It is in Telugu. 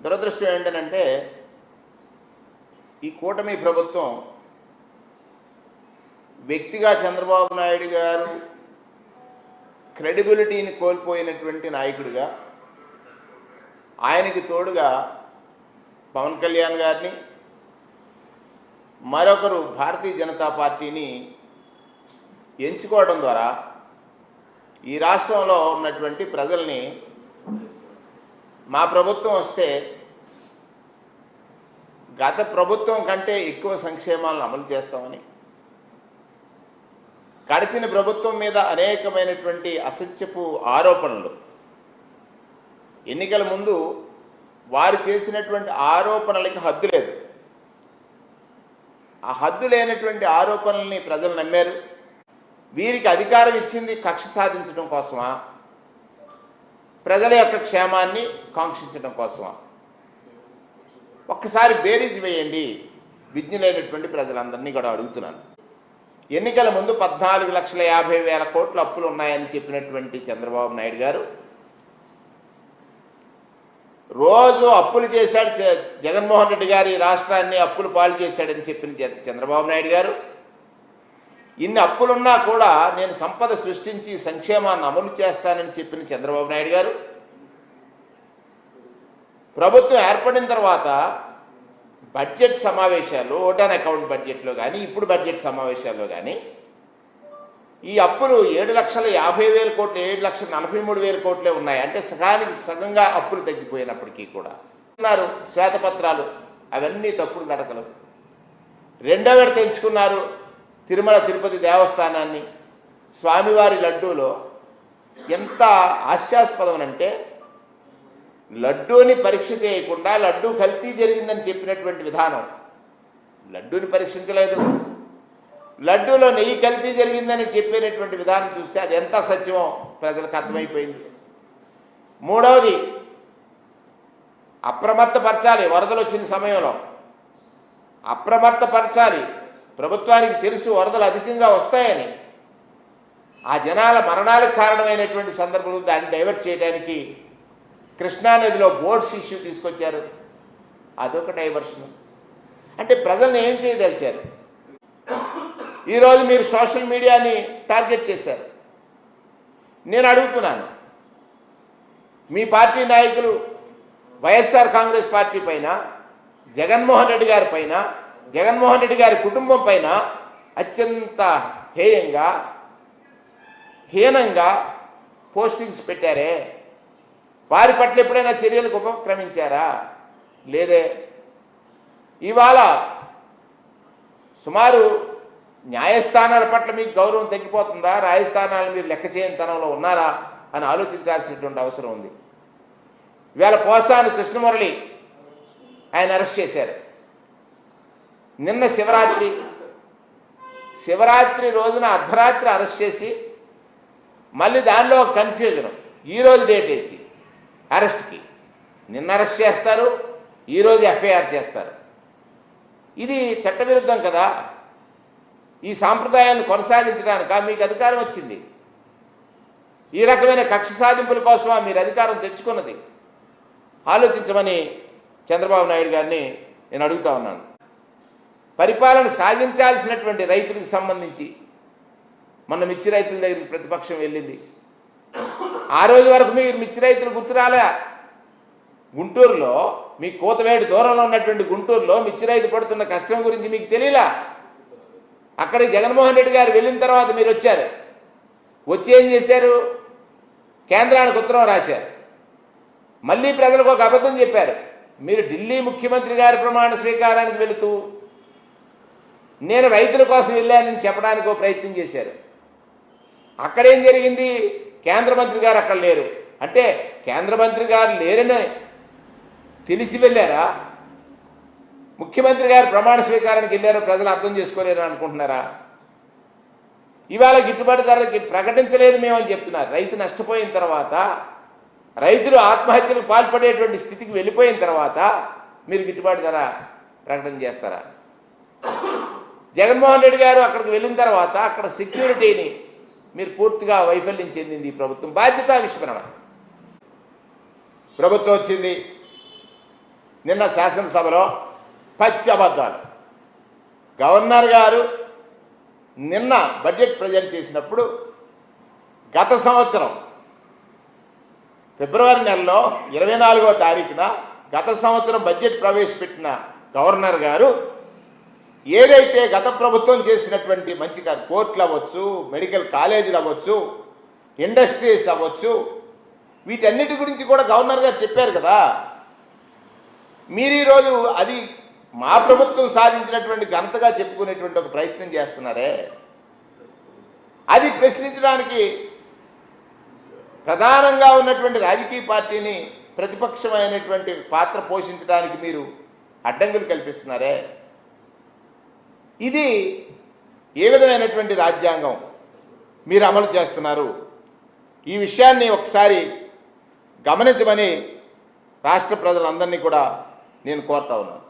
దురదృష్టం ఏంటంటే ఈ కూటమి ప్రభుత్వం వ్యక్తిగా చంద్రబాబు నాయుడు గారు క్రెడిబిలిటీని కోల్పోయినటువంటి నాయకుడిగా ఆయనకి తోడుగా పవన్ కళ్యాణ్ గారిని మరొకరు భారతీయ జనతా పార్టీని ఎంచుకోవడం ద్వారా ఈ రాష్ట్రంలో ఉన్నటువంటి ప్రజల్ని మా ప్రభుత్వం వస్తే గత ప్రభుత్వం కంటే ఎక్కువ సంక్షేమాలను అమలు చేస్తామని గడిచిన ప్రభుత్వం మీద అనేకమైనటువంటి అసత్యపు ఆరోపణలు ఎన్నికల ముందు వారు చేసినటువంటి ఆరోపణలకి హద్దు లేదు. ఆ హద్దు లేనటువంటి ఆరోపణల్ని ప్రజలు నమ్మారు. వీరికి అధికారం ఇచ్చింది కక్ష సాధించడం కోసమా? ప్రజల యొక్క క్షేమాన్ని కాంక్షించడం కోసమా? ఒక్కసారి బేరీజ్ వేయండి. విజ్ఞులైనటువంటి ప్రజలందరినీ కూడా అడుగుతున్నాను. ఎన్నికల ముందు పద్నాలుగు లక్షల యాభై వేల కోట్ల అప్పులు ఉన్నాయని చెప్పినటువంటి చంద్రబాబు నాయుడు గారు రోజు అప్పులు చేశాడు జ- జగన్మోహన్ రెడ్డి గారి రాష్ట్రాన్ని అప్పులు పాలు చేశాడని చెప్పిన చ- చంద్రబాబు నాయుడు గారు. ఇన్ని అప్పులున్నా కూడా నేను సంపద సృష్టించి సంక్షేమాన్ని అమలు చేస్తానని చెప్పిన చంద్రబాబు నాయుడు గారు. ప్రభుత్వం ఏర్పడిన తర్వాత బడ్జెట్ సమావేశాలు ఓటాన్ అకౌంట్ బడ్జెట్లో కానీ ఇప్పుడు బడ్జెట్ సమావేశాల్లో కానీ ఈ అప్పులు ఏడు లక్షల యాభై వేల కోట్లు ఏడు లక్షల నలభై మూడు వేల కోట్లే ఉన్నాయి. అంటే సగానికి సగంగా అప్పులు తగ్గిపోయినప్పటికీ కూడా. ఉన్నారు శ్వేతపత్రాలు అవన్నీ తప్పుడు గడకలు రెండో విడత ఎంచుకున్నారు తిరుమల తిరుపతి దేవస్థానాన్ని. స్వామివారి లడ్డూలో ఎంత హాస్యాస్పదం అంటే లడ్డూని పరీక్ష చేయకుండా లడ్డూ కల్తీ జరిగిందని చెప్పినటువంటి విధానం. లడ్డూని పరీక్షించలేదు. లడ్డూలో నెయ్యి కల్తీ జరిగిందని చెప్పినటువంటి విధానం చూస్తే అది ఎంత సత్యమో ప్రజలకు అర్థమైపోయింది. మూడవది అప్రమత్తపరచాలి. వరదలు వచ్చిన సమయంలో అప్రమత్తపరచాలి. ప్రభుత్వానికి తెలుసు వరదలు అధికంగా వస్తాయని. ఆ జనాల మరణాలకు కారణమైనటువంటి సందర్భంలో దాన్ని డైవర్ట్ చేయడానికి కృష్ణానదిలో బోట్స్ ఇష్యూ తీసుకొచ్చారు. అదొక డైవర్షన్. అంటే ప్రజల్ని ఏం చేయదలిచారు? ఈరోజు మీరు సోషల్ మీడియాని టార్గెట్ చేశారు. నేను అడుగుతున్నాను. మీ పార్టీ నాయకులు వైఎస్ఆర్ కాంగ్రెస్ పార్టీ పైన జగన్మోహన్ రెడ్డి గారి పైన జగన్మోహన్ రెడ్డి గారి కుటుంబం పైన అత్యంత హేయంగా హీనంగా పోస్టింగ్స్ పెట్టారే. వారి పట్ల ఎప్పుడైనా చర్యలకు ఉపక్రమించారా? లేదే. ఇవాళ సుమారు న్యాయస్థానాల పట్ల మీకు గౌరవం తగ్గిపోతుందా? న్యాయస్థానాలు మీరు లెక్క చేయని తనంలో ఉన్నారా? అని ఆలోచించాల్సినటువంటి అవసరం ఉంది. ఇవాళ పోసాని కృష్ణమురళి ఆయన అరెస్ట్ చేశారు. నిన్న శివరాత్రి శివరాత్రి రోజున అర్ధరాత్రి అరెస్ట్ చేసి మళ్ళీ దానిలో కన్ఫ్యూజన్ ఈరోజు డేట్ వేసి అరెస్ట్కి నిన్న అరెస్ట్ చేస్తారు ఈరోజు ఎఫ్ఐఆర్ చేస్తారు. ఇది చట్టవిరుద్ధం కదా? ఈ సాంప్రదాయాన్ని కొనసాగించడానిక? మీకు అధికారం వచ్చింది. ఈ రకమైన కక్ష సాధింపుల కోసమా మీరు అధికారం తెచ్చుకున్నది? ఆలోచించమని చంద్రబాబు నాయుడు గారిని నేను అడుగుతా ఉన్నాను. పరిపాలన సాగించాల్సినటువంటి రైతులకు సంబంధించి మొన్న మిర్చి రైతుల దగ్గరికి ప్రతిపక్షం వెళ్ళింది. ఆ రోజు వరకు మీరు మిర్చి రైతులు గుర్తురాలే గుంటూరులో మీ కూతవేడి దూరంలో ఉన్నటువంటి గుంటూరులో మిర్చి రైతు పడుతున్న కష్టం గురించి మీకు తెలియలా? అక్కడికి జగన్మోహన్ రెడ్డి గారు వెళ్ళిన తర్వాత మీరు వచ్చారు. వచ్చి ఏం చేశారు? కేంద్రానికి ఉత్తరం రాశారు. మళ్ళీ ప్రజలకు ఒక అబద్ధం చెప్పారు. మీరు ఢిల్లీ ముఖ్యమంత్రి గారి ప్రమాణ స్వీకారానికి వెళుతూ నేను రైతుల కోసం వెళ్ళానని చెప్పడానికి ఒక ప్రయత్నం చేశారు. అక్కడేం జరిగింది? కేంద్ర మంత్రి గారు అక్కడ లేరు. అంటే కేంద్ర మంత్రి గారు లేరని తెలిసి వెళ్ళారా? ముఖ్యమంత్రి గారు ప్రమాణ స్వీకారానికి వెళ్ళారు ప్రజలు అర్థం చేసుకోలేరు అనుకుంటున్నారా? ఇవాళ గిట్టుబాటు ధరకి ప్రకటించలేదు మేమని చెప్తున్నారు. రైతు నష్టపోయిన తర్వాత రైతులు ఆత్మహత్యలకు పాల్పడేటువంటి స్థితికి వెళ్ళిపోయిన తర్వాత మీరు గిట్టుబాటు ధర ప్రకటన చేస్తారా? జగన్మోహన్ రెడ్డి గారు అక్కడికి వెళ్ళిన తర్వాత అక్కడ సెక్యూరిటీని మీరు పూర్తిగా వైఫల్యం చెందింది ఈ ప్రభుత్వం. బాధ్యత విస్మరణ. ప్రభుత్వం వచ్చింది. నిన్న శాసనసభలో పచ్చి అబద్ధాలు గవర్నర్ గారు నిన్న బడ్జెట్ ప్రజెంట్ చేసినప్పుడు గత సంవత్సరం ఫిబ్రవరి నెలలో ఇరవై నాలుగో తారీఖున గత సంవత్సరం బడ్జెట్ ప్రవేశపెట్టిన గవర్నర్ గారు ఏదైతే గత ప్రభుత్వం చేసినటువంటి మంచి కోర్టులు అవ్వచ్చు మెడికల్ కాలేజీలు అవ్వచ్చు ఇండస్ట్రీస్ అవ్వచ్చు వీటన్నిటి గురించి కూడా గవర్నర్ గారు చెప్పారు కదా. మీరు ఈరోజు అది మా ప్రభుత్వం సాధించినటువంటి ఘనతగా చెప్పుకునేటువంటి ఒక ప్రయత్నం చేస్తున్నారే? అది ప్రశ్నించడానికి ప్రధానంగా ఉన్నటువంటి రాజకీయ పార్టీని ప్రతిపక్షమైనటువంటి పాత్ర పోషించడానికి మీరు అడ్డంకులు కల్పిస్తున్నారే? ఇది ఏ విధమైనటువంటి రాజ్యాంగం మీరు అమలు చేస్తున్నారు? ఈ విషయాన్ని ఒకసారి గమనించమని రాష్ట్ర ప్రజలందరినీ కూడా నేను కోరుతా ఉన్నాను.